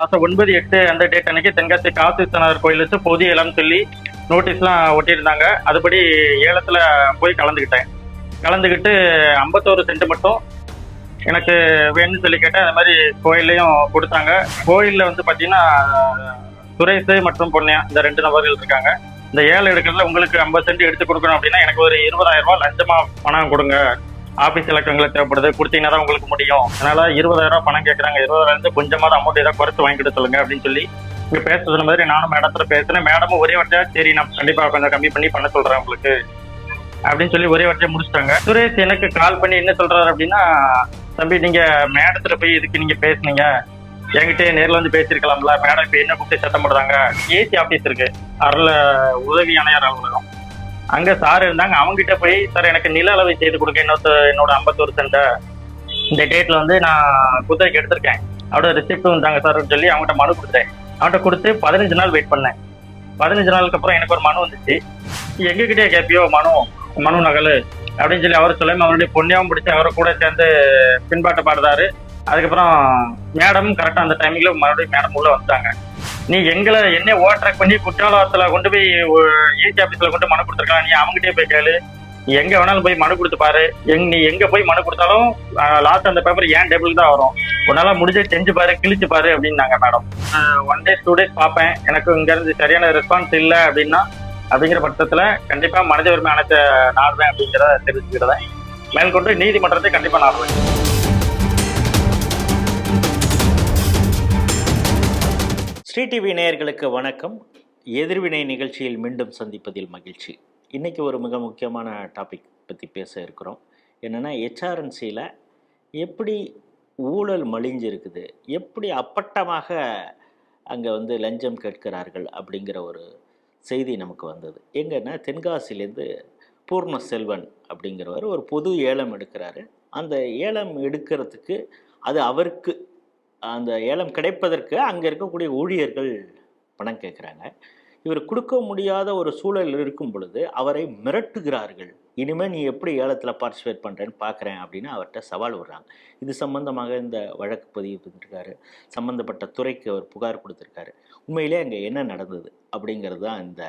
மாதம் ஒன்பது எட்டு அந்த டேட் அன்னைக்கு தென்காசி காசி கோயிலுக்கு பொது ஏலம்னு சொல்லி நோட்டீஸ்லாம் ஒட்டியிருந்தாங்க. அதுபடி ஏலத்தில் போய் கலந்துக்கிட்டேன். கலந்துக்கிட்டு ஐம்பத்தோரு சென்ட் மட்டும் எனக்கு வேணும்னு சொல்லி கேட்டேன். அது மாதிரி கோயில்லையும் கொடுத்தாங்க. கோயிலில் வந்து பார்த்தீங்கன்னா சுரேஷ் மற்றும் பொன்னியா இந்த ரெண்டு நபர்கள் இருக்காங்க. இந்த ஏழை எடுக்கிறதுல உங்களுக்கு ஐம்பது சென்ட் எடுத்து கொடுக்கணும் அப்படின்னா எனக்கு ஒரு இருபதாயிரம் ரூபாய் லஞ்சமா பணம் கொடுங்க. ஆபீஸ் இலக்கங்களை தேவைப்படுது கொடுத்தீங்கன்னா தான் உங்களுக்கு முடியும். அதனால இருபதாயிரம் பணம் கேட்குறாங்க இருபதாயிரம் இருந்து கொஞ்சமாவது அமௌண்ட் ஏதாவது குறைச்சு வாங்கிட்டு சொல்லுங்க அப்படின்னு சொல்லி இங்க பேசுறது மாதிரி நானும் மேடத்துல பேசுறேன். மேடமும் ஒரே வார்த்தையா சரி நான் கண்டிப்பா கொஞ்சம் கம்மி பண்ணி பண்ண சொல்றேன் உங்களுக்கு. அப்படின்னு சொல்லி ஒரே வார்த்தையை முடிச்சிட்டாங்க. சுரேஷ் எனக்கு கால் பண்ணி என்ன சொல்றாரு அப்படின்னா தம்பி நீங்க மேடத்துல போய் இதுக்கு நீங்க பேசுனீங்க. என்கிட்ட நேர்ல வந்து பேசியிருக்கலாம்ல. மேடம் இப்ப என்ன கூப்பிட்டு சத்தம் போடுறாங்க? ஏசி ஆபீஸ் இருக்கு. அருள் உதவி அணையார் அலுவலகம். அங்க சார் இருந்தாங்க. அவங்க கிட்ட போய் சார் எனக்கு நில அளவை செய்து கொடுங்க. இன்னொரு என்னோட ஐம்பத்தோரு சென்ட இந்த டேட்ல வந்து நான் குதிரைக்கு எடுத்திருக்கேன். அவரோட ரிசிப்ட் வந்தாங்க சார்னு சொல்லி அவங்ககிட்ட மனு கொடுத்தேன். அவன்கிட்ட கொடுத்து பதினஞ்சு நாள் வெயிட் பண்ணேன். பதினஞ்சு நாளுக்கு அப்புறம் எனக்கு ஒரு மனு வந்துச்சு. எங்ககிட்டயே கேட்பியோ மனு மனு நகல்? அப்படின்னு சொல்லி அவர் சொல்ல அவருடைய பொண்ணியாவும் பிடிச்சி அவரை கூட சேர்ந்து பின்பாட்ட பாடுறாரு அதுக்கப்புறம் மேடம் கரெக்டாக அந்த டைமிங்ல மறுபடியும் மேடம் உள்ள வந்துட்டாங்க. நீ எங்களை என்ன ஓவர்ட்ராக் பண்ணி குற்றாலத்துல கொண்டு போய் ஏசி ஆபீஸ்ல கொண்டு மனு கொடுத்துருக்கலாம். நீ அவங்ககிட்டயே போய் கேளு. எங்க வேணாலும் போய் மனு கொடுத்து பாரு. எங் நீ எங்க போய் மனு கொடுத்தாலும் லாஸ்ட் அந்த பேப்பர் ஏன் டேபிள் தான் வரும்? உன்னால முடிஞ்ச செஞ்சு பாரு கிழிச்சு பாரு அப்படின்னாங்க madam one days two days பார்ப்பேன். எனக்கு இங்க இருந்து சரியான ரெஸ்பான்ஸ் இல்லை அப்படின்னா அப்படிங்கிற பட்சத்துல கண்டிப்பா மனித உரிமை அனைத்து நாடுவேன் அப்படிங்கிறத தெரிஞ்சுக்கிறத மேற்கொண்டு நீதிமன்றத்தை கண்டிப்பா நாடுவேன். ஸ்ரீ டிவி நேயர்களுக்கு வணக்கம். எதிர்வினை நிகழ்ச்சியில் மீண்டும் சந்திப்பதில் மகிழ்ச்சி. இன்றைக்கி ஒரு மிக முக்கியமான டாபிக் பற்றி பேச இருக்கிறோம். என்னென்னா ஹெச்ஆர்என்சியில் எப்படி ஊழல் மலிஞ்சிருக்குது? எப்படி அப்பட்டமாக அங்கே வந்து லஞ்சம் கேட்கிறார்கள் அப்படிங்கிற ஒரு செய்தி நமக்கு வந்தது. எங்கன்னா தென்காசிலேருந்து பூர்ண செல்வன் அப்படிங்கிறவர் ஒரு பொது ஏலம் எடுக்கிறாரு. அந்த ஏலம் எடுக்கிறதுக்கு அது அவருக்கு அந்த ஏலம் கிடைப்பதற்கு அங்கே இருக்கக்கூடிய ஊழியர்கள் பணம் கேட்குறாங்க. இவர் கொடுக்க முடியாத ஒரு சூழல் இருக்கும் பொழுது அவரை மிரட்டுகிறார்கள். இனிமேல் நீ எப்படி ஏலத்தில் பார்ட்டிசிபேட் பண்ணுறேன்னு பார்க்குறேன் அப்படின்னு அவர்கிட்ட சவால் விடுறாங்க. இது சம்பந்தமாக இந்த வழக்கு பதிவு பண்ணிருக்காரு. சம்மந்தப்பட்ட துறைக்கு அவர் புகார் கொடுத்துருக்காரு. உண்மையிலே அங்கே என்ன நடந்தது அப்படிங்கிறது தான் இந்த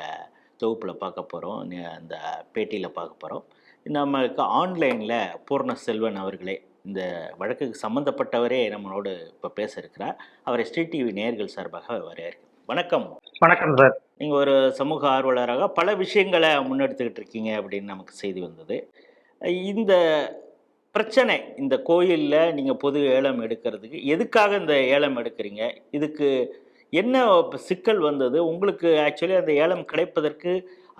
தொகுப்பில் பார்க்க போகிறோம் அந்த பேட்டியில் பார்க்க போகிறோம் நமக்கு ஆன்லைனில் பூர்ண செல்வன் அவர்களே இந்த வழக்குக்கு சம்மந்தப்பட்டவரே நம்மளோடு இப்போ பேச இருக்கிறார் அவரை ஸ்ரீ டிவி நேயர்கள் சார்பாக வரவேற்கிறேன் வணக்கம். வணக்கம் சார். நீங்கள் ஒரு சமூக ஆர்வலராக பல விஷயங்களை முன்னெடுத்துக்கிட்டு இருக்கீங்க அப்படின்னு நமக்கு செய்தி வந்தது. இந்த பிரச்சனை இந்த கோயிலில் நீங்கள் பொது ஏலம் எடுக்கிறதுக்கு எதுக்காக இந்த ஏலம் எடுக்கிறீங்க? இதுக்கு என்ன சிக்கல் வந்தது? உங்களுக்கு ஆக்சுவலி அந்த ஏலம் கிடைப்பதற்கு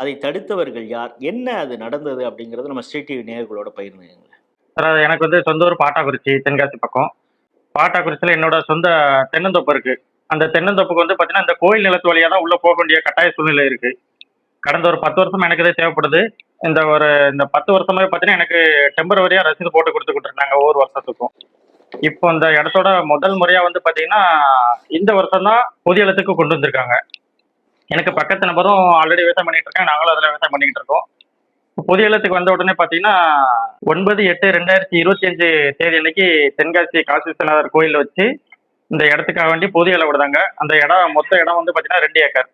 அதை தடுத்தவர்கள் யார்? என்ன அது நடந்தது அப்படிங்கிறது நம்ம ஸ்ரீ டிவி நேயர்களோட பகிர்ந்துங்க சார் எனக்கு வந்து சொந்த ஊர் பாட்டாக்குறிச்சி தென்காசி பக்கம். பாட்டாக்குறிச்சியில் என்னோட சொந்த தென்னந்தோப்பு இருக்கு. அந்த தென்னந்தோப்புக்கு வந்து பார்த்தீங்கன்னா இந்த கோயில் நிலத்து வழியாக தான் உள்ளே போக வேண்டிய கட்டாய சூழ்நிலை இருக்கு. கடந்த ஒரு பத்து வருஷமா எனக்கு இதே தேவைப்படுது. இந்த ஒரு இந்த பத்து வருஷமே பார்த்தீங்கன்னா எனக்கு டெம்பரவரியாக ரசீது போட்டு கொடுத்துக்கிட்டு இருந்தாங்க ஒவ்வொரு வருஷத்துக்கும். இப்போ இந்த இடத்தோட முதல் முறையாக வந்து பார்த்தீங்கன்னா இந்த வருஷம் தான் பொது இடத்துக்கு கொண்டு வந்திருக்காங்க. எனக்கு பக்கத்து நபரும் ஆல்ரெடி விவசாயம் பண்ணிட்டு இருக்காங்க. நாங்களும் அதில் விவசாயம் பண்ணிக்கிட்டு இருக்கோம். பொது இல்லத்துக்கு வந்த உடனே பார்த்தீங்கன்னா ஒன்பது எட்டு ரெண்டாயிரத்தி இருபத்தி அஞ்சு தேதி அன்னைக்கு தென்காசி காசி விஸ்வநாதர் கோயில் வச்சு இந்த இடத்துக்காக வேண்டி பொது இலை விடுதாங்க அந்த இடம் மொத்த இடம் வந்து பார்த்தீங்கன்னா ரெண்டு ஏக்கர்.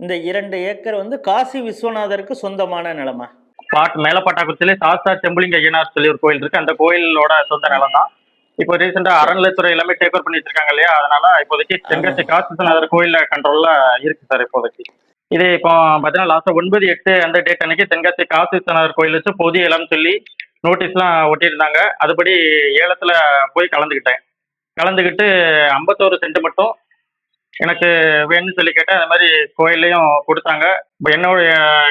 இந்த இரண்டு ஏக்கர் வந்து காசி விஸ்வநாதருக்கு சொந்தமான நிலமா? பாட் மேலப்பாட்டாக்குறிச்சியிலே சாஸ்தா செம்புலிங்க ஐயனார் சொல்லி ஒரு கோயில் இருக்கு. அந்த கோயிலோட சொந்த நிலம் தான் இப்போ ரீசெண்டா அறநிலைத்துறை எல்லாமே டேக் ஓவர் பண்ணி வச்சிருக்காங்க இல்லையா? அதனால இப்போதைக்கு தென்காசி காசி விஸ்வநாதர் கோயில்ல கண்ட்ரோல்ல இருக்கு சார் இப்போதைக்கு. இது இப்போ பார்த்தீங்கன்னா லாஸ்ட் ஒன்பது எட்டு அந்த டேட் அன்னைக்கு தென்காசி காசி கோயில் வச்சு பொது இலம்னு சொல்லி நோட்டீஸ்லாம் ஒட்டியிருந்தாங்க. அதுபடி ஏலத்தில் போய் கலந்துக்கிட்டேன். கலந்துக்கிட்டு ஐம்பத்தோரு சென்ட் மட்டும் எனக்கு வேணும்னு சொல்லி கேட்டேன். அது மாதிரி கோயில்லையும் கொடுத்தாங்க. இப்போ என்னோட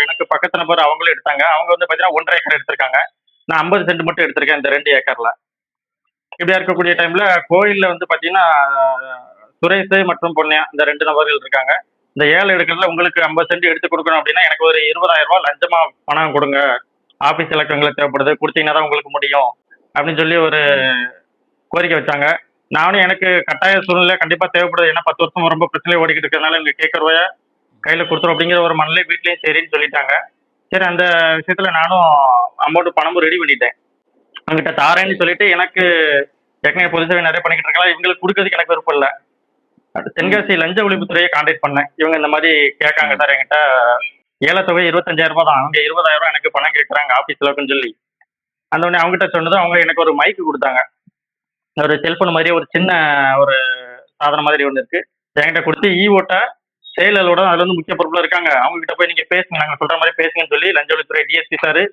எனக்கு பக்கத்து நபர் அவங்களும் எடுத்தாங்க. அவங்க வந்து பார்த்தீங்கன்னா ஒன்றரை ஏக்கர் எடுத்திருக்காங்க. நான் ஐம்பது சென்ட் மட்டும் எடுத்திருக்கேன் இந்த ரெண்டு ஏக்கரில். இப்படியா இருக்கக்கூடிய டைமில் கோயிலில் வந்து பார்த்தீங்கன்னா சுரேஷ் மற்றும் பொன்னியா இந்த ரெண்டு நபர்கள் இருக்காங்க. இந்த ஏழை எடுக்கிறதுல உங்களுக்கு ஐம்பது சென்ட் எடுத்து கொடுக்கணும் அப்படின்னா எனக்கு ஒரு இருபதாயிரம் ரூபாய் லஞ்சமா பணம் கொடுங்க. ஆபீஸ் இலக்கங்களுக்கு தேவைப்படுது கொடுத்தீங்கன்னா தான் உங்களுக்கு முடியும் அப்படின்னு சொல்லி ஒரு கோரிக்கை வச்சாங்க. நானும் எனக்கு கட்டாய சூழ்நிலை கண்டிப்பா தேவைப்படுது. ஏன்னா பத்து வருஷம் ரொம்ப பிரச்சனை ஓடிக்கிட்டு இருக்கிறதுனால எனக்கு கேட்க ரூபாய கையில கொடுத்துரும் அப்படிங்கிற ஒரு மனநிலை வீட்லயும் சரின்னு சொல்லிட்டாங்க. சரி அந்த விஷயத்துல நானும் அமௌண்ட் பணமும் ரெடி பண்ணிட்டேன். அவங்ககிட்ட தாரேன்னு சொல்லிட்டு எனக்கு ஏற்கனவே பொது சேவை நிறைய பண்ணிக்கிட்டு இருக்கலாம். இவங்களுக்கு கொடுக்கறதுக்கு எனக்கு விருப்பம் இல்லை. தென்காசி லஞ்ச ஒழிப்புத்துறையை கான்டாக்ட் பண்ணேன். இவங்க இந்த மாதிரி கேட்காங்க சார் என்கிட்ட. ஏலத்தொகை இருபத்தஞ்சாயிரம் ரூபாய் தான். அவங்க இருபதாயிரம் ரூபாய் எனக்கு பணம் கேட்குறாங்க ஆஃபீஸில் இருக்குன்னு சொல்லி. அந்த உடனே அவங்ககிட்ட சொன்னதும் அவங்க எனக்கு ஒரு மைக்கு கொடுத்தாங்க. ஒரு செல்போன் மாதிரி ஒரு சின்ன ஒரு சாதனம் மாதிரி ஒன்று இருக்கு. என்கிட்ட கொடுத்து ஈ ஓட்ட செயலரோட அதுல வந்து முக்கிய பொறுப்புல இருக்காங்க. அவங்க கிட்ட போய் நீங்க பேசுங்க நாங்க சொல்ற மாதிரி பேசுங்கன்னு சொல்லி லஞ்ச ஒழிப்புத்துறை டிஎஸ்பி சார்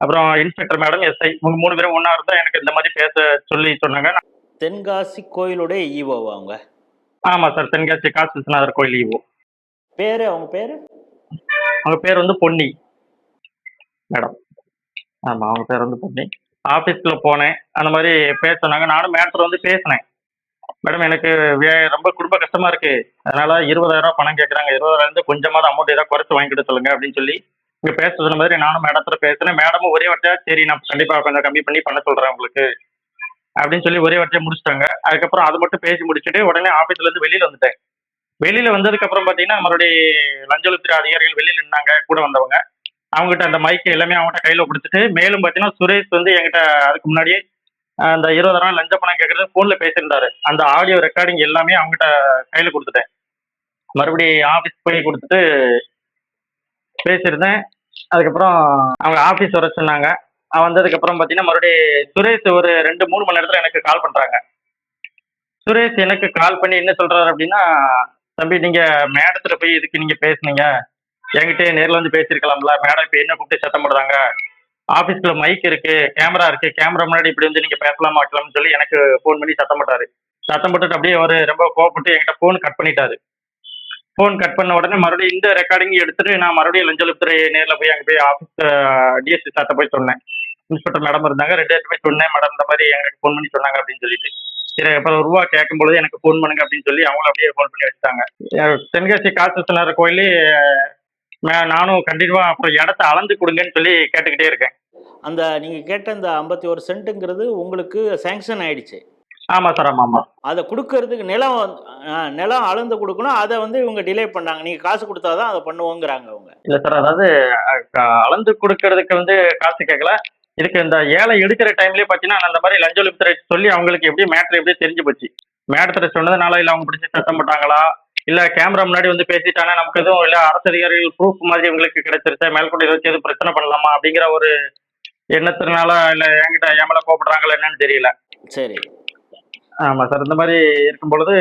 அப்புறம் இன்ஸ்பெக்டர் மேடம் எஸ்ஐ இவங்க மூணு பேரும் ஒண்ணா இருந்தா எனக்கு இந்த மாதிரி பேச சொல்லி சொன்னாங்க. தென்காசி கோயிலுடைய ஈவோவா அவங்க. ஆமா சார் தென்காசி காசி விஸ்வநாதர் கோயில் ஈவோ பேர் அவங்க பேர்? அவங்க பேர் வந்து பொன்னி. மேடம். ஆமா அவங்க பேர் வந்து பொன்னி. ஆபீஸ்க்குள்ள போனேன். அந்த மாதிரி பேச சொன்னாங்க. நானும் மேட்ரு வந்து பேசினேன். மேடம் எனக்கு ரொம்ப குடும்ப கஷ்டமா இருக்கு. அதனால இருபதாயிரம் ரூபாய் பணம் கேட்கறாங்க இருபதாயிரம் இருந்து கொஞ்சமாவது அமௌண்ட் ஏதாவது குறைச்சு வாங்கிட்டு சொல்லுங்க அப்படின்னு சொல்லி இங்க பேச சொன்ன மாதிரி நானும் மேடத்துல பேசினேன். மேடமும் ஒரே வார்த்தையா சரி நான் கண்டிப்பா கொஞ்சம் கம்மி பண்ணி பண்ண சொல்றேன் உங்களுக்கு. அப்படின்னு சொல்லி ஒரே வார்த்தையை முடிச்சிட்டாங்க. அதுக்கப்புறம் அது மட்டும் பேசி முடிச்சுட்டு உடனே ஆஃபீஸ்ல இருந்து வெளியில வந்துட்டேன். வெளியில வந்ததுக்கு அப்புறம் பாத்தீங்கன்னா நம்மளுடைய லஞ்ச அதிகாரிகள் வெளியில நின்னாங்க கூட வந்தவங்க. அவங்ககிட்ட அந்த மைக்கு எல்லாமே அவங்ககிட்ட கையில கொடுத்துட்டு மேலும் பாத்தீங்கன்னா சுரேஷ் வந்து என்கிட்ட அதுக்கு முன்னாடியே அந்த இருபதாயிரம் லஞ்ச பணம் கேட்கறது போன்ல பேசியிருந்தாரு. அந்த ஆடியோ ரெக்கார்டிங் எல்லாமே அவங்ககிட்ட கையில கொடுத்துட்டேன். மறுபடியும் ஆபீஸ் போய் கொடுத்துட்டு பேசியிருந்தேன். அதுக்கப்புறம் அவங்க ஆபீஸ் வர சொன்னாங்க. வந்ததுக்கு அப்புறம் பார்த்தீங்கன்னா மறுபடியும் சுரேஷ் ஒரு ரெண்டு மூணு மணி நேரத்தில் எனக்கு கால் பண்ணுறாங்க சுரேஷ் எனக்கு கால் பண்ணி என்ன சொல்றாரு அப்படின்னா தம்பி நீங்க மேடத்துல போய் இதுக்கு நீங்க பேசுனீங்க? என்கிட்ட நேரில் வந்து பேசியிருக்கலாம்ல. மேடம் இப்போ என்ன கூப்பிட்டு சத்தம் போடுறாங்க? ஆஃபீஸில் மைக் இருக்கு கேமரா இருக்கு கேமரா முன்னாடி இப்படி வந்து நீங்க பேசலாமா வைக்கலாம்னு சொல்லி எனக்கு ஃபோன் பண்ணி சத்தம் போட்டாரு. சத்தம் போட்டுட்டு அப்படியே அவர் ரொம்ப கோவப்பட்டு என்கிட்ட ஃபோன் கட் பண்ணிட்டாரு. ஃபோன் கட் பண்ண உடனே மறுபடியும் இந்த ரெக்கார்டிங் எடுத்துட்டு நான் மறுபடியும் லஞ்சலுத்துறையை நேரில் போய் அங்கே போய் ஆஃபீஸ் டிஎஸ்பி சார்ட்ட போய் சொன்னேன். இன்ஸ்பெக்டர் மேடம் இருந்தாங்க. ரெண்டு போய் சொன்னேன் மேடம் இந்த மாதிரி எங்களுக்கு ஃபோன் பண்ணி சொன்னாங்க அப்படின்னு சொல்லிட்டு. சரி அப்புறம் ரூபா கேட்கும் பொழுது எனக்கு ஃபோன் பண்ணுங்க அப்படின்னு சொல்லி அவங்களும் அப்படியே ஃபோன் பண்ணி வச்சுட்டாங்க. தென்காசி காசுனார் கோயிலே நானும் கண்டிப்பா அப்புறம் இடத்த அளந்து கொடுங்கன்னு சொல்லி கேட்டுக்கிட்டே இருக்கேன். அந்த நீங்கள் கேட்ட இந்த ஐம்பத்தி ஒரு சென்ட்டுங்கிறது உங்களுக்கு சேங்ஷன் ஆயிடுச்சு. ஆமா சார் ஆமா ஆமா. அதை கொடுக்கறதுக்கு நிலம் நிலம் அளந்து கொடுக்கணும். அதை வந்து இவங்க டிலே பண்ணாங்க. நீங்கள் காசு கொடுத்தாதான் அதை பண்ணுவோங்கிறாங்க அவங்க. இல்ல சார் அதாவது அளந்து கொடுக்கறதுக்கு வந்து காசு கேட்கல. இதுக்கு இந்த ஏழை எடுக்கிற டைம்லயே பாத்தீங்கன்னா அந்த மாதிரி லஞ்ச ஒழிப்புத்துறை சொல்லி அவங்களுக்கு எப்படி மேட்ரு எப்படி தெரிஞ்சு போச்சு. மேடத்துல சொன்னதுனால இல்ல அவங்க பிடிச்சி சத்தம் போட்டாங்களா? இல்ல கேமரா முன்னாடி வந்து பேசிட்டாங்க நமக்கு எதுவும் இல்ல அரசு அதிகாரிகள் ப்ரூஃப் மாதிரி உங்களுக்கு கிடைச்சிருச்சா? மேல்கொண்டு வச்சு எதுவும் பிரச்சனை பண்ணலாமா? அப்படிங்கிற ஒரு எண்ணத்தினால இல்ல என்கிட்ட என் மேல கோபப்படுறாங்களா என்னன்னு தெரியல. சரி. ஆமா சார் இந்த மாதிரி இருக்கும் பொழுது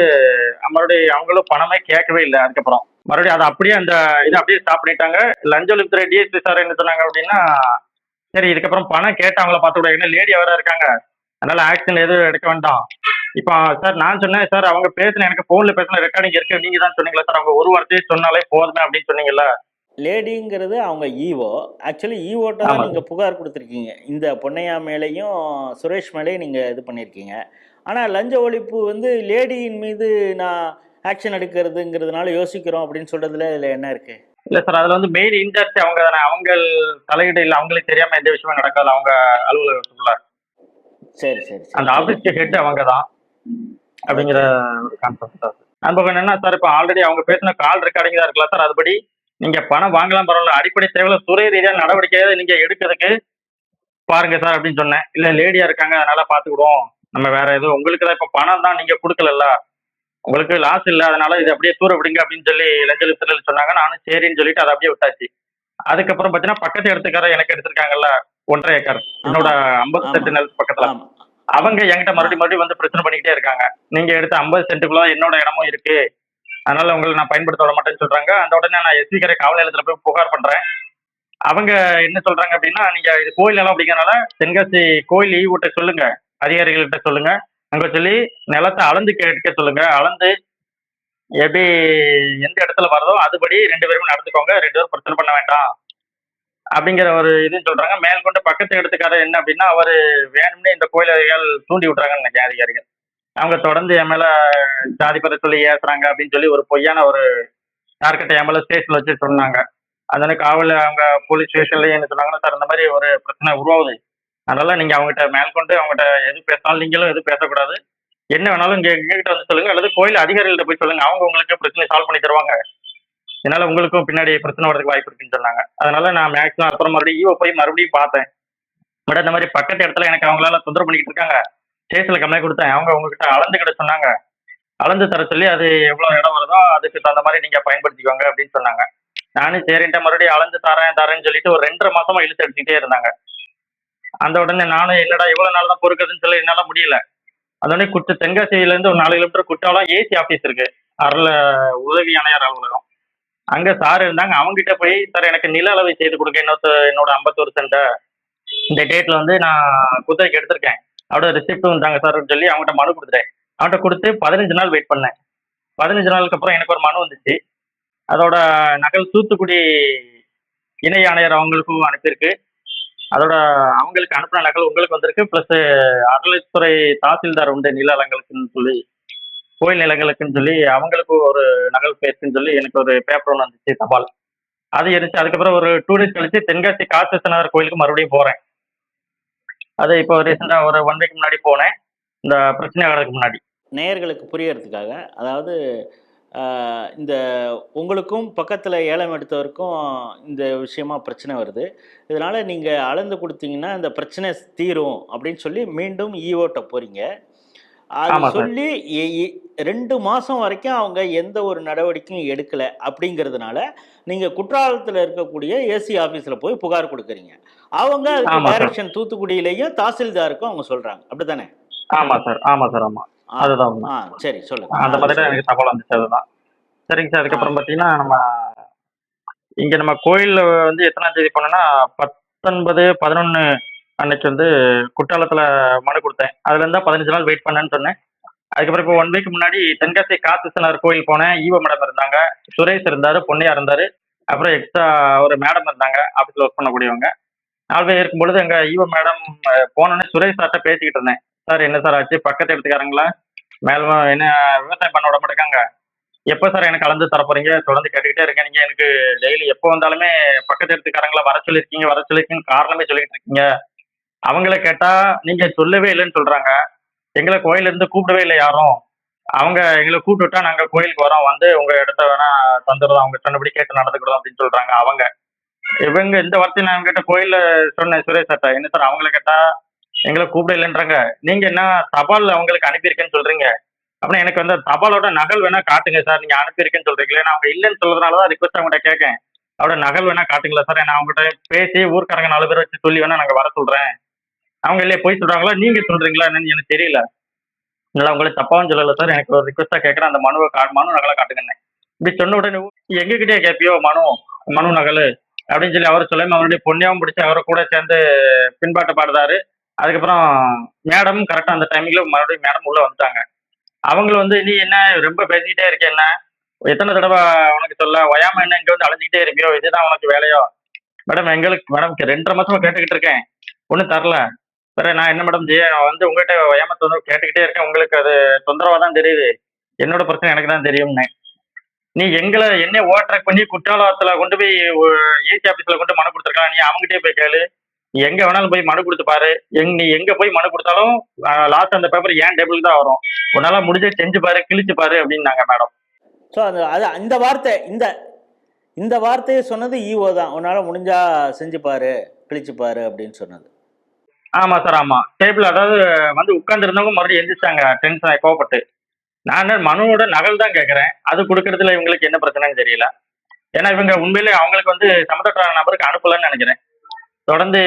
மறுபடியும் அவங்களும் பணமே கேட்கவே இல்லை அதுக்கப்புறம். மறுபடியும் அதை அப்படியே அந்த இதை அப்படியே ஸ்டாப் பண்ணிட்டாங்க. லஞ்ச ஒழிப்புத்துறை டிஎஸ்பி சார் என்ன சொன்னாங்க அப்படின்னா சரி இதுக்கப்புறம் பணம் கேட்டவங்கள பார்த்து விட. ஏன்னா லேடி வேற இருக்காங்க. அதனால ஆக்ஷன் எதுவும் எடுக்க வேண்டாம். இப்போ சார் நான் சொன்னேன் சார் அவங்க பேசின எனக்கு போன்ல பேசின ரெக்கார்டிங் இருக்கு. நீங்க தான் சொன்னீங்களா சார் அவங்க ஒரு வார்த்தையே சொன்னாலே போதுமே அப்படின்னு சொன்னீங்கல்ல? லேடிங்கிறது அவங்க ஈவோ. ஆக்சுவலி ஈவோட்ட தான். நீங்கள் புகார் கொடுத்துருக்கீங்க. இந்த பொன்னையா மேலேயும் சுரேஷ் மேலேயும் நீங்கள் இது பண்ணியிருக்கீங்க ஆனால் லஞ்ச ஒழிப்பு வந்து லேடியின் மீது நான் ஆக்ஷன் எடுக்கிறதுங்கிறதுனால யோசிக்கிறோம் அப்படின்னு சொல்றதுல இதில் என்ன இருக்கு? இல்ல சார் அதுல வந்து மெயின் இன்சார்ஜ் அவங்க தானே. அவங்க தலையீடு இல்லை அவங்களுக்கு தெரியாம எந்த விஷயமும் நடக்காது. அவங்க அலுவலகத்துக்குள்ள. சரி சரி அந்த ஆபீஸ்க்கு ஹெட் அவங்க தான். அப்படிங்கிற கான்செப்ட் சார் அன்பகம் என்னன்னா சார் இப்போ ஆல்ரெடி அவங்க பேசின கால் ரெக்கார்டிங் தான் இருக்கலாம் சார் அதுபடி நீங்க பணம் வாங்கலாம் பரவாயில்ல. அடிப்படை தேவையில்ல துறை ரீதியான நடவடிக்கையை நீங்க எடுக்கிறதுக்கு பாருங்க சார் அப்படின்னு சொன்னேன். இல்ல லேடியா இருக்காங்க அதனால பாத்துக்கிடுவோம் நம்ம வேற எதுவும் உங்களுக்கு தான் இப்ப பணம் தான் நீங்க கொடுக்கலல்ல. உங்களுக்கு லாஸ் இல்ல அதனால இது அப்படியே தூர விடுங்க அப்படின்னு சொல்லி லஞ்சலிப்தில் சொன்னாங்க. நானும் சரின்னு சொல்லிட்டு அதை அப்படியே விட்டாச்சு. அதுக்கப்புறம் பாத்தீங்கன்னா பக்கத்து இடத்துக்கார எனக்கு எடுத்திருக்காங்கல்ல ஒன்றரை ஏக்கர். என்னோட ஆமா. நிலத்து பக்கத்துல. அவங்க என்கிட்ட மறுபடியும் மறுபடியும் வந்து பிரச்சனை பண்ணிக்கிட்டே இருக்காங்க. நீங்க எடுத்த ஐம்பது சென்ட்டுக்குள்ள என்னோட இடமும் இருக்கு. அதனால உங்களை நான் பயன்படுத்த விட மாட்டேன்னு சொல்றாங்க. அந்த உடனே நான் எஸ்பி கரை காவல் நிலையத்துல போய் புகார் பண்றேன். அவங்க என்ன சொல்றாங்க அப்படின்னா நீங்க இது கோயில் நிலம் அப்படிங்கறனால தென்காசி கோயில் ஈ விட்ட சொல்லுங்க. அதிகாரிகள்கிட்ட சொல்லுங்க. அங்க சொல்லி நிலத்தை அளந்து கேட்க சொல்லுங்க. அளந்து எப்படி எந்த இடத்துல வருதோ அதுபடி ரெண்டு பேருமே நடந்துக்கோங்க. ரெண்டு பேரும் பிரச்சனை பண்ண வேண்டாம். அப்படிங்கிற ஒரு இதுன்னு சொல்றாங்க. மேல்கொண்டு பக்கத்து இடத்துக்காரர் என்ன அப்படின்னா அவர் வேணும்னே இந்த கோயில் அதிகாரிகள் தூண்டி விட்றாங்கன்னு நினைக்கிறேன் அதிகாரிகள் அவங்க தொடர்ந்து என் மேல ஜாதி பத சொல்லி ஏசுறாங்க அப்படின்னு சொல்லி ஒரு பொய்யான ஒரு யார்கிட்ட என் மேல ஸ்டேஷன்ல வச்சு சொன்னாங்க. அதனால காவல் அவங்க போலீஸ் ஸ்டேஷன்லயே என்ன சொன்னாங்கன்னா சார் இந்த மாதிரி ஒரு பிரச்சனை உருவாகுது. அதனால நீங்க அவங்ககிட்ட மேற்கொண்டு அவங்ககிட்ட எது பேசினாலும் நீங்களும் எதுவும் பேசக்கூடாது. என்ன வேணாலும் இங்க எங்ககிட்ட வந்து சொல்லுங்க. அல்லது கோயில் அதிகாரிகள்ட்ட போய் சொல்லுங்க. அவங்க உங்களுக்கு பிரச்சனை சால்வ் பண்ணி தருவாங்க. இதனால உங்களுக்கும் பின்னாடி பிரச்சனை வரதுக்கு வாய்ப்பு இருக்குன்னு சொன்னாங்க. அதனால நான் மேக்ஸிமம் அப்புறம் மறுபடியும் ஈவோ போய் மறுபடியும் பார்த்தேன். பட் இந்த மாதிரி பக்கத்து இடத்துல எனக்கு அவங்களால தொந்தரவு பண்ணிக்கிட்டு இருக்காங்க. ஸ்டேஷன்ல கம்மியாக கொடுத்தேன். அவங்க உங்ககிட்ட அளந்து கிட்ட சொன்னாங்க. அளந்து தர சொல்லி அது எவ்வளவு இடம் வருதோ அதுக்கு தகுந்த மாதிரி நீங்க பயன்படுத்திக்கோங்க அப்படின்னு சொன்னாங்க. நானும் சரின்ட்டு மறுபடியும் அளந்து தரேன் தரேன்னு சொல்லிட்டு ஒரு ரெண்டரை மாசமா இழுத்து எடுத்துக்கிட்டே இருந்தாங்க. அந்த உடனே நானும் என்னடா எவ்வளவு நாள் தான் பொறுக்கிறதுன்னு சொல்லி என்னால முடியல. அதோடனே குற்ற தென்காசியில இருந்து ஒரு நாலு கிலோமீட்டர் குற்றாலம் ஏசி ஆபீஸ் இருக்கு. அருள உதவி ஆணையர் அலுவலகம். அங்க சார் இருந்தாங்க. அவங்ககிட்ட போய் சார் எனக்கு நில அளவை செய்து கொடுக்க இன்னொரு என்னோட ஐம்பத்தோரு சென்ட இந்த டேட்ல வந்து நான் குத்தகைக்கு எடுத்திருக்கேன். அவரோட ரிசிப்ட் வந்தாங்க சார் சொல்லி அவங்ககிட்ட மனு கொடுத்துட்டேன். அவன்கிட்ட கொடுத்து பதினஞ்சு நாள் வெயிட் பண்ணேன். பதினஞ்சு நாளுக்கு அப்புறம் எனக்கு ஒரு மனு வந்துச்சு. அதோட நகல் தூத்துக்குடி இணை ஆணையர் அவங்களுக்கும் அனுப்பியிருக்கு. அதோட அவங்களுக்கு அனுப்பின நகல் உங்களுக்கு வந்திருக்கு. பிளஸ் அறநிலைத்துறை தாசில்தார் உண்டு நிலங்களுக்குன்னு சொல்லி கோயில் நிலங்களுக்குன்னு சொல்லி அவங்களுக்கு ஒரு நகல் பேசுன்னு சொல்லி எனக்கு ஒரு பேப்பர் ஒன்று வந்துச்சு தபால். அது இருந்துச்சு. அதுக்கப்புறம் ஒரு டூ டேஸ் கழிச்சு தென்காசி காசிநாதர் கோயிலுக்கு மறுபடியும் போறேன். அது இப்போ ரீசெண்டாக ஒரு ஒன் வீக் முன்னாடி போனேன். இந்த பிரச்சனை ஆகிறதுக்கு முன்னாடி. நேயர்களுக்கு புரியறதுக்காக அதாவது இந்த உங்களுக்கும் பக்கத்தில் ஏலம் எடுத்தவருக்கும் இந்த விஷயமா பிரச்சனை வருது. இதனால் நீங்கள் அளந்து கொடுத்தீங்கன்னா இந்த பிரச்சனை தீரும் அப்படின்னு சொல்லி மீண்டும் ஈஓட்ட போகிறீங்க அது. சொல்லி ரெண்டு மாதம் வரைக்கும் அவங்க எந்த ஒரு நடவடிக்கையும் எடுக்கலை அப்படிங்கிறதுனால நீங்கள் குற்றாலத்தில் இருக்கக்கூடிய ஏசி ஆஃபீஸில் போய் புகார் கொடுக்குறீங்க. அவங்க. டைரக்ஷன் தூத்துக்குடியிலையும் தாசில்தாருக்கும் அவங்க சொல்கிறாங்க அப்படி தானே ஆமா சார். ஆமா சார். ஆமா. அதுதான் சரி சொல்லுங்க. அந்த மாதிரி தான் எனக்கு தகவல் வந்துச்சு அதுதான். சரிங்க சார் அதுக்கப்புறம் பார்த்தீங்கன்னா நம்ம இங்க நம்ம கோயில்ல வந்து எத்தனாம் தேதி போனோம்னா பத்தொன்பது பதினொன்னு அன்னைக்கு வந்து குற்றாலத்துல மனு கொடுத்தேன். அதுல இருந்தா பதினஞ்சு நாள் வெயிட் பண்ணேன்னு சொன்னேன். அதுக்கப்புறம் இப்போ ஒன் வீக் முன்னாடி தென்காசி காசிஸ்வரர் கோயில் போனேன். ஈவோ மேடம் இருந்தாங்க. சுரேஷ் இருந்தாரு பொன்னையா இருந்தாரு. அப்புறம் எக்ஸ்ட்ரா ஒரு மேடம் இருந்தாங்க ஆஃபீஸில் ஒர்க் பண்ணக்கூடியவங்க. நாலு பேர் இருக்கும் பொழுது எங்க ஈவோ மேடம் போனோன்னே சுரேஷ் சார்ட்ட பேசிக்கிட்டு இருந்தேன். சார் என்ன சார் ஆச்சு? பக்கத்து எடுத்துக்காரங்களா மேலும் என்ன விவசாயம் பண்ண விட மாட்டேங்காங்க. எப்போ சார் எனக்கு கலந்து தர போறீங்க? தொடர்ந்து கேட்டுக்கிட்டே இருக்கேன் நீங்க எனக்கு டெய்லி எப்போ வந்தாலுமே பக்கத்து எடுத்துக்காரங்களா வர சொல்லியிருக்கீங்க வர சொல்லியிருக்கீங்க காரணமே சொல்லிட்டு இருக்கீங்க. அவங்கள கேட்டா நீங்க சொல்லவே இல்லைன்னு சொல்றாங்க. எங்களை கோயில இருந்து கூப்பிடவே இல்லை யாரும். அவங்க எங்களை கூப்பிட்டு விட்டா நாங்க கோயிலுக்கு வரோம். வந்து உங்க இடத்த வேணா தந்துடுறோம். அவங்க சொன்னபடி கேட்டு நடந்துக்கிடுவோம் அப்படின்னு சொல்றாங்க அவங்க. இவங்க இந்த வார்த்தையை நான் கிட்ட கோயில்ல சொன்னேன் சுரேஷ் சார்ட்ட என்ன சார் அவங்கள கேட்டா எங்களை கூப்பிட இல்லைன்றாங்க. நீங்க என்ன தபால் அவங்களுக்கு அனுப்பியிருக்கேன்னு சொல்றீங்க? அப்படின்னா எனக்கு வந்து தபாலோட நகல் வேணா காட்டுங்க சார். நீங்க அனுப்பியிருக்கேன்னு சொல்றீங்களே. நான் அவங்க இல்லைன்னு சொல்றதுனால தான் ரிக்வஸ்ட் அவங்ககிட்ட கேட்கேன். அவரோட நகல் வேணா காட்டுங்களா சார்? நான் அவங்ககிட்ட பேசி ஊர்க்காரங்க நாலு பேர் வச்சு சொல்லி வேணா நாங்க வர சொல்றேன். அவங்க இல்லையே போய் சொல்றாங்களா? நீங்க சொல்றீங்களா? என்னன்னு எனக்கு தெரியல. இல்லை உங்களுக்கு தப்பாவும் சொல்லல சார். எனக்கு ஒரு ரிக்வஸ்டா கேட்கறேன். அந்த மனுவை மனு நகலை காட்டுங்கன்னு. இப்படி சொன்ன உடனே எங்ககிட்டயே கேட்பியோ மனு? மனு நகல்? அப்படின்னு சொல்லி அவர் சொல்லி அவருடைய பொண்ணியாவும் பிடிச்சி அவரை கூட சேர்ந்து பின்பாட்டு பாடுறாரு. அதுக்கப்புறம் மேடம் கரெக்டாக அந்த டைமிங்ல மறுபடியும் மேடம் உள்ள வந்துட்டாங்க. அவங்களும் வந்து நீ என்ன ரொம்ப பேசிக்கிட்டே இருக்க என்ன? எத்தனை தடவை உனக்கு சொல்ல? ஒயாம என்ன இங்க வந்து அழைஞ்சிக்கிட்டே இருப்பியோ இதுதான் உனக்கு வேலையோ? மேடம் எங்களுக்கு மேடம் ரெண்டரை மாசமா கேட்டுக்கிட்டு இருக்கேன். ஒன்றும் தரல. வேற நான் என்ன மேடம் ஜெய வந்து உங்ககிட்ட ஒயாம தொந்தரவு கேட்டுக்கிட்டே இருக்கேன். உங்களுக்கு அது தொந்தரவா தான் தெரியுது. என்னோட பிரச்சனை எனக்கு தான் தெரியும்னு நீ எங்களை என்ன ஓவர்ட்ராக் பண்ணி குற்றாலத்துல கொண்டு போய் ஏசி ஆபீஸ்ல கொண்டு மனு கொடுத்துருக்கலாம். நீ அவங்ககிட்டயே போய் கேளு. எங்க வேணாலும் போய் மனு கொடுத்து பாரு. எங்க நீ எங்க போய் மனு கொடுத்தாலும் லாஸ்ட் அந்த பேப்பர் ஏன் டேபிளுக்கு தான் வரும்? உன்னால முடிஞ்ச செஞ்சு பாரு கிழிச்சு பாரு அப்படின்னாங்க மேடம் ஸோ அந்த அது அந்த வார்த்தை இந்த இந்த வார்த்தையை சொன்னது ஈஓ தான். உன்னால் முடிஞ்சா செஞ்சு பாரு கிழிச்சு பாரு அப்படின்னு சொன்னது. ஆமா சார் ஆமா. டேபிள் அதாவது வந்து உட்கார்ந்து இருந்தவங்க மறுபடியும் எந்திரிச்சாங்க. டென்ஷன் கோவப்பட்டு. நான் மனுவோட நகல் தான் கேட்கறேன் அது கொடுக்கறதுல இவங்களுக்கு என்ன பிரச்சனைன்னு தெரியல. ஏன்னா இவங்க உண்மையிலே அவங்களுக்கு வந்து சம்மந்தப்பட்ட நபருக்கு அனுப்பலன்னு நினைக்கிறேன். தொடர்ந்து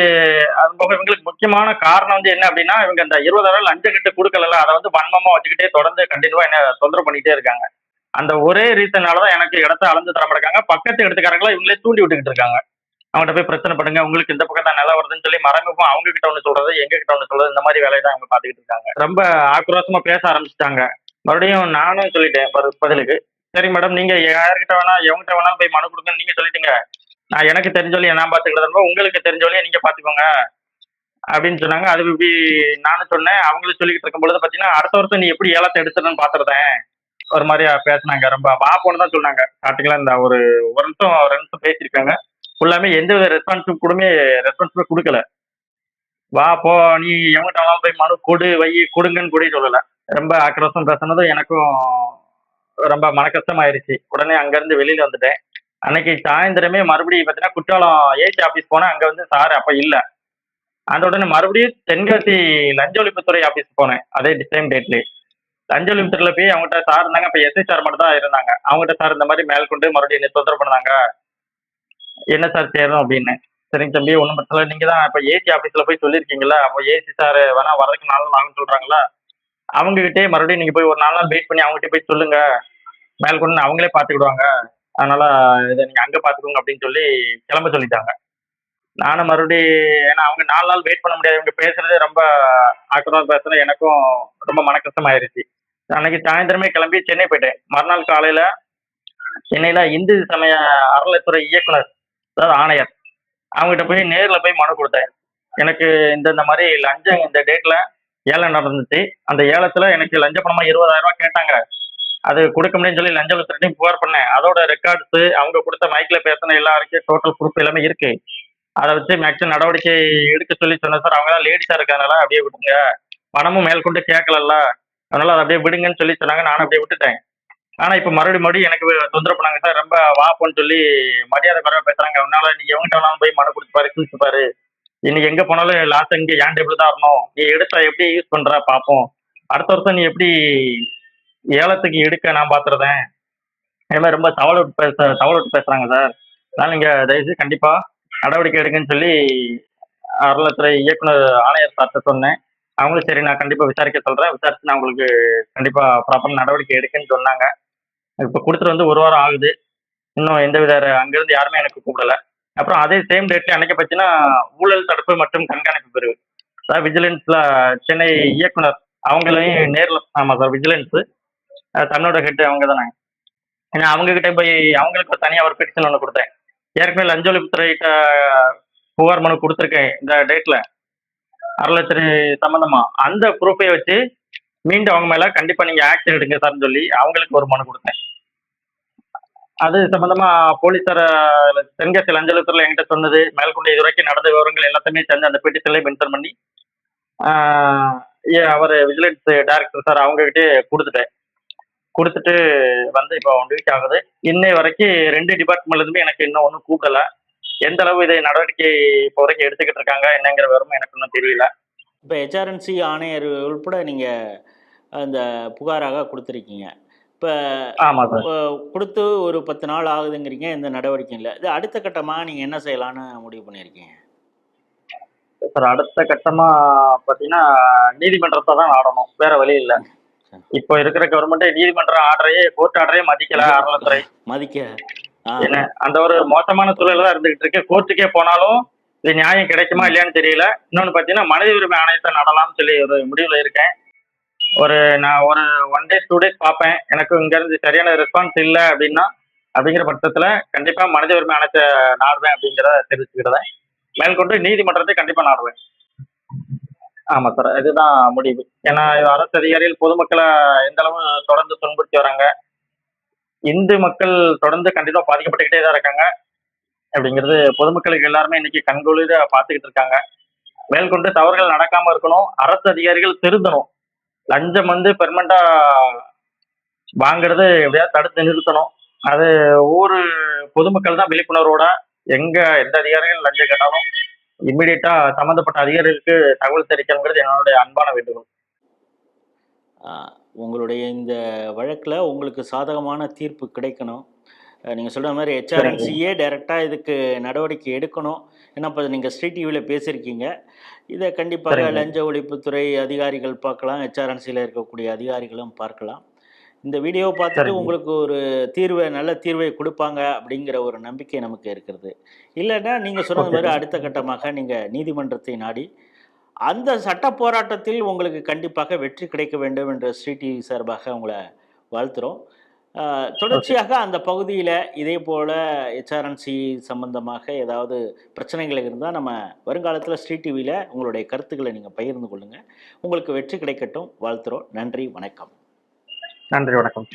அது போக இவங்களுக்கு முக்கியமான காரணம் வந்து என்ன அப்படின்னா இவங்க இந்த இருபதாயிரம் லஞ்சம் கிட்ட கொடுக்கல அதை வந்து வன்மமா வச்சுக்கிட்டே தொடர்ந்து கண்டினியூவா என்ன தொந்தரவு பண்ணிட்டே இருக்காங்க. அந்த ஒரே ரீசனால தான் எனக்கு இடத்த அளந்து தர மாட்டாங்க பக்கத்து எடுத்துக்காரங்களா இவங்களே தூண்டி விட்டுக்கிட்டு இருக்காங்க. அவங்ககிட்ட போய் பிரச்சனை பண்ணுங்க உங்களுக்கு இந்த பக்கம் தான் நிலம் வருதுன்னு சொல்லி மறைமுகம் அவங்க கிட்ட ஒன்று சொல்றது எங்க கிட்ட ஒன்று சொல்றது இந்த மாதிரி வேலையை தான் அவங்க பார்த்துக்கிட்டு இருக்காங்க. ரொம்ப ஆக்ரோஷமா பேச ஆரம்பிச்சிட்டாங்க. மறுபடியும் நானும் சொல்லிட்டேன் பதிலுக்கு. சரி மேடம் நீங்க யார்கிட்ட வேணா எவங்கிட்ட வேணாலும் போய் மனு கொடுங்கன்னு நீங்க சொல்லிட்டீங்க. நான் எனக்கு தெரிஞ்ச வழியை நான் பார்த்துக்கிறதா உங்களுக்கு தெரிஞ்ச வழியை நீங்க பார்த்துக்கோங்க. அப்படின்னு சொன்னாங்க. அது இப்படி நானும் சொன்னேன். அவங்களும் சொல்லிக்கிட்டு இருக்கும் பொழுது பாத்தீங்கன்னா அடுத்த வருஷம் நீ எப்படி ஏலத்தை எடுத்துறன்னு பாத்துறதேன். ஒரு மாதிரி பேசினாங்க ரொம்ப வா போன்னு தான் சொன்னாங்க. ஸ்டார்டிங்ல இந்த ஒரு ஒரு நிமிஷம் ரெண்டு நிமிஷம் பேசியிருக்காங்க. ஃபுல்லாமே எந்த வித ரெஸ்பான்ஸும் கூடமே ரெஸ்பான்சிபிள் கொடுக்கல. வா போ நீ எவங்கிட்ட வேணாலும் போய் மனு கொடு வை கொடுங்கன்னு கூட சொல்லலை. ரொம்ப ஆக்ரோஷம் பேசினதும் எனக்கும் ரொம்ப மன கஷ்டமாயிருச்சு உடனே அங்கேருந்து வெளியில் வந்துட்டேன். அன்னைக்கு சாயந்தரமே மறுபடியும் பார்த்தீங்கன்னா குற்றாலம் ஏசி ஆஃபீஸ் போனேன். அங்கே வந்து சார் அப்போ இல்லை. அந்த உடனே மறுபடியும் தென்காசி லஞ்ச ஒழிப்புத்துறை ஆஃபீஸ் போனேன். அதே சேம் டேட்லேயே லஞ்ச ஒழிப்புத்துறையில் போய் அவங்ககிட்ட சார் இருந்தாங்க. இப்போ எஸ்ஐ சார் மட்டும் தான் இருந்தாங்க. அவங்ககிட்ட சார் இந்த மாதிரி மேற்கொண்டு மறுபடியும் என்னை தொந்தரவு பண்ணாங்க. என்ன சார் செய்யணும் அப்படின்னு. சரிங்க தம்பி ஒன்றும் பிரச்சனை நீங்கள் தான் இப்போ ஏசி ஆஃபீஸில் போய் சொல்லியிருக்கீங்களா அப்போ ஏசி சார் வேணா வரதுக்கு நாளும் நாள் சொல்கிறாங்களா சொல்றாங்களா அவங்ககிட்டே மறுபடியும் நீங்க போய் ஒரு நாலு நாள் வெயிட் பண்ணி அவங்ககிட்ட போய் சொல்லுங்க. மேல் கொண்டு அவங்களே பார்த்துக்கிடுவாங்க. அதனால இதை நீங்க அங்க பாத்துக்கோங்க அப்படின்னு சொல்லி கிளம்ப சொல்லிட்டாங்க. நானும் மறுபடியும் ஏன்னா அவங்க நாலு நாள் வெயிட் பண்ண முடியாது. இவங்க பேசுறதே ரொம்ப ஆக்கிரமாக பேசுறது எனக்கும் ரொம்ப மன கஷ்டமாயிருச்சு அன்னைக்கு சாயந்தரமே கிளம்பி சென்னை போயிட்டேன். மறுநாள் காலையில சென்னையில இந்து சமய அறநிலைத்துறை இயக்குனர் அதாவது ஆணையர் அவங்ககிட்ட போய் நேர்ல போய் மனு கொடுத்தேன். எனக்கு இந்த இந்த மாதிரி லஞ்சம் இந்த டேட்ல ஏலம் நடந்துச்சு. அந்த ஏலத்துல எனக்கு லஞ்ச பணமா இருபதாயிரம் ரூபாய் கேட்டாங்க. அது கொடுக்க முடியும்னு சொல்லி லஞ்சம் ஒழிப்புறையும் புகார் பண்ணேன். அதோட ரெக்கார்ட்ஸ் அவங்க கொடுத்த மைக்ல பேசின எல்லாருக்கும் டோட்டல் ப்ரூஃப் எல்லாமே இருக்கு. அதை வச்சு மேக்ஸிமம் நடவடிக்கை எடுக்க சொல்லி சொன்னேன் சார் அவங்க தான் லேடிஸா இருக்கிறதுனால அப்படியே விட்டுங்க பணமும் மேற்கொண்டு கேட்கலல்ல. அதனால அதை அப்படியே விடுங்கன்னு சொல்லி சொன்னாங்க. நானும் அப்படியே விட்டுட்டேன். ஆனா இப்ப மறுபடியும் மறுபடியும் எனக்கு தொந்தரவு பண்ணாங்க சார். ரொம்ப வாப்போன்னு சொல்லி மரியாதை குறைவா பேசுறாங்க. உன்னால நீ எவங்கிட்ட வேணாலும் போய் மனு கொடுத்து பாரு கிழிச்சு பாரு. இன்னைக்கு எங்க போனாலும் லாஸ்ட் இங்க ஏன் டேபிள் தான் வரணும்? நீ எடுத்தா எப்படி யூஸ் பண்ற பாப்போம். அடுத்த வருஷம் நீ எப்படி ஏலத்துக்கு எடுக்க நான் பாத்துறதேன் இந்த மாதிரி ரொம்ப சவால் விட்டு பேச சவால் விட்டு பேசுறாங்க சார் அதனால நீங்க தயவுசெய்து கண்டிப்பா நடவடிக்கை எடுக்குன்னு சொல்லி அருளத்துறை இயக்குனர் ஆணையர் சார்ட்ட சொன்னேன். அவங்களும் சரி நான் கண்டிப்பா விசாரிக்க சொல்றேன். விசாரிச்சு நான் உங்களுக்கு கண்டிப்பா ப்ராப்பர் நடவடிக்கை எடுக்குன்னு சொன்னாங்க. இப்போ கொடுத்துட்டு வந்து ஒரு வாரம் ஆகுது. இன்னும் எந்த வித அங்கிருந்து யாருமே எனக்கு கூப்பிடல. அப்புறம் அதே சேம் டேட்ல அன்னைக்கு பார்த்தீங்கன்னா ஊழல் தடுப்பு மற்றும் கண்காணிப்பு பிரிவு. சார் விஜிலன்ஸ்ல சென்னை இயக்குனர் அவங்களையும் நேரில் ஆமா சார் விஜிலன்ஸ் தன்னோட ஹெட் அவங்க தானே ஏன்னா அவங்க கிட்ட போய் அவங்களுக்கு தனியாக ஒரு பெட்டிஷன் ஒன்று கொடுத்தேன். ஏற்கனவே லஞ்ச ஒழிப்புத்துறைகிட்ட புகார் மனு கொடுத்துருக்கேன் இந்த டேட்ல அறலட்சரி சம்பந்தமா. அந்த ப்ரூஃபை வச்சு மீண்டும் அவங்க மேல கண்டிப்பா நீங்க ஆக்ஷன் எடுங்க சார்னு சொல்லி அவங்களுக்கு ஒரு மனு கொடுத்தேன். அது சம்பந்தமா போலீசார் தென்காசி லஞ்ச என்கிட்ட சொன்னது. மேல்கொண்டு இது வரைக்கும் நடந்த விவரங்கள் எல்லாத்தையுமே சேர்ந்து அந்த பெட்டிஷன்லேயே மென்ஷன் பண்ணி ஏ- அவர் விஜிலன்ஸ் டைரக்டர் சார் அவங்ககிட்டே கொடுத்துட்டேன். கொடுத்துட்டு வந்து இப்போ ஒன் வீக் ஆகுது. இன்னை வரைக்கும் ரெண்டு டிபார்ட்மெண்ட்லேருந்துமே எனக்கு இன்னும் ஒன்றும் கூப்பிடல எந்த அளவு இதை நடவடிக்கை இப்போ வரைக்கும் எடுத்துக்கிட்டு இருக்காங்க என்னங்கிற விவரமும் எனக்கு இன்னும் தெரியல. இப்போ ஹெச்ஆர்என்சி ஆணையர் உள்பட நீங்கள் அந்த புகாராக கொடுத்துருக்கீங்க. இப்போ கொடுத்து ஒரு பத்து நாள் ஆகுதுங்கிறீங்க எந்த நடவடிக்கையும் இல்லை இது அடுத்த கட்டமாக நீங்கள் என்ன செய்யலான்னு முடிவு பண்ணியிருக்கீங்க? சார் அடுத்த கட்டமா பாத்தீங்கன்னா நீதிமன்றத்தை தான் நாடணும் வேற வழி இல்ல. இப்போ இருக்கிற கவர்மெண்ட் நீதிமன்ற ஆர்டரையே கோர்ட் ஆர்டரையே மதிக்கல அறநிலைத்துறை மதிக்க. என்ன அந்த ஒரு மோசமான சூழல் தான் இருந்துகிட்டு இருக்கு. கோர்ட்டுக்கே போனாலும் இது நியாயம் கிடைக்குமா இல்லையான்னு தெரியல. இன்னொன்னு பாத்தீங்கன்னா மனித உரிமை ஆணையத்தை நடலாம்னு சொல்லி ஒரு முடிவுல இருக்கேன். ஒரு நான் ஒரு ஒன் டேஸ் டூ டேஸ் பார்ப்பேன். எனக்கு இங்கேருந்து சரியான ரெஸ்பான்ஸ் இல்லை அப்படின்னா அப்படிங்கிற பட்சத்தில் கண்டிப்பாக மனித உரிமை அணைச்ச நாடுவேன் அப்படிங்கிறத தெரிவிச்சுக்கிறதேன் மேற்கொண்டு நீதிமன்றத்தை கண்டிப்பாக நாடுவேன். ஆமாம் சார் இதுதான் முடிவு. ஏன்னா அரசு அதிகாரிகள் பொதுமக்களை எந்த அளவு தொடர்ந்து துன்புறுத்தி வராங்க. இந்து மக்கள் தொடர்ந்து கண்டிப்பாக பாதிக்கப்பட்டுக்கிட்டே தான் இருக்காங்க. அப்படிங்கிறது பொதுமக்களுக்கு எல்லாருமே இன்னைக்கு கண்கொள்ளித பார்த்துக்கிட்டு இருக்காங்க. மேற்கொண்டு தவறுகள் நடக்காம இருக்கணும். அரசு அதிகாரிகள் திருந்தணும். லஞ்சம் வந்து பெர்மனண்டா வாங்குறது எப்படியாவது தடுத்து நிறுத்தணும். அது ஒவ்வொரு பொதுமக்கள் தான் விழிப்புணர்வோட எங்க எந்த அதிகாரிகள் லஞ்சம் கேட்டாலும் இம்மிடியட்டா சம்பந்தப்பட்ட அதிகாரிகளுக்கு தகவல் தெரிவிக்கணுங்கிறது என்னுடைய அன்பான வேண்டுகோள். உங்களுடைய இந்த வழக்கில் உங்களுக்கு சாதகமான தீர்ப்பு கிடைக்கணும். நீங்கள் சொல்கிற மாதிரி ஹெச்ஆர்என்சியே டைரெக்டாக இதுக்கு நடவடிக்கை எடுக்கணும். ஏன்னா இப்போ நீங்கள் ஸ்ரீ டிவியில் பேசியிருக்கீங்க இதை கண்டிப்பாக. லஞ்ச ஒழிப்புத்துறை அதிகாரிகள் பார்க்கலாம் ஹெச்ஆர்என்சியில் இருக்கக்கூடிய அதிகாரிகளும் பார்க்கலாம் இந்த வீடியோவை பார்த்துட்டு. உங்களுக்கு ஒரு தீர்வை நல்ல தீர்வை கொடுப்பாங்க அப்படிங்கிற ஒரு நம்பிக்கை நமக்கு இருக்கிறது இல்லைன்னா நீங்கள் சொன்னது மாதிரி. அடுத்த கட்டமாக நீங்கள் நீதிமன்றத்தை நாடி அந்த சட்ட போராட்டத்தில் உங்களுக்கு கண்டிப்பாக வெற்றி கிடைக்க வேண்டும் என்ற ஸ்ரீ டிவி சார்பாக உங்களை வாழ்த்துறோம் தொடர்ச்சியாக அந்த பகுதியில் இதே போல் ஹெச்ஆர்என்சி சம்பந்தமாக ஏதாவது பிரச்சனைகள் இருந்தால் நம்ம வருங்காலத்தில் ஸ்ரீ டிவியில் உங்களுடைய கருத்துக்களை நீங்கள் பகிர்ந்து கொள்ளுங்கள் உங்களுக்கு வெற்றி கிடைக்கட்டும். வாழ்த்துறோம். நன்றி. வணக்கம். நன்றி. வணக்கம்.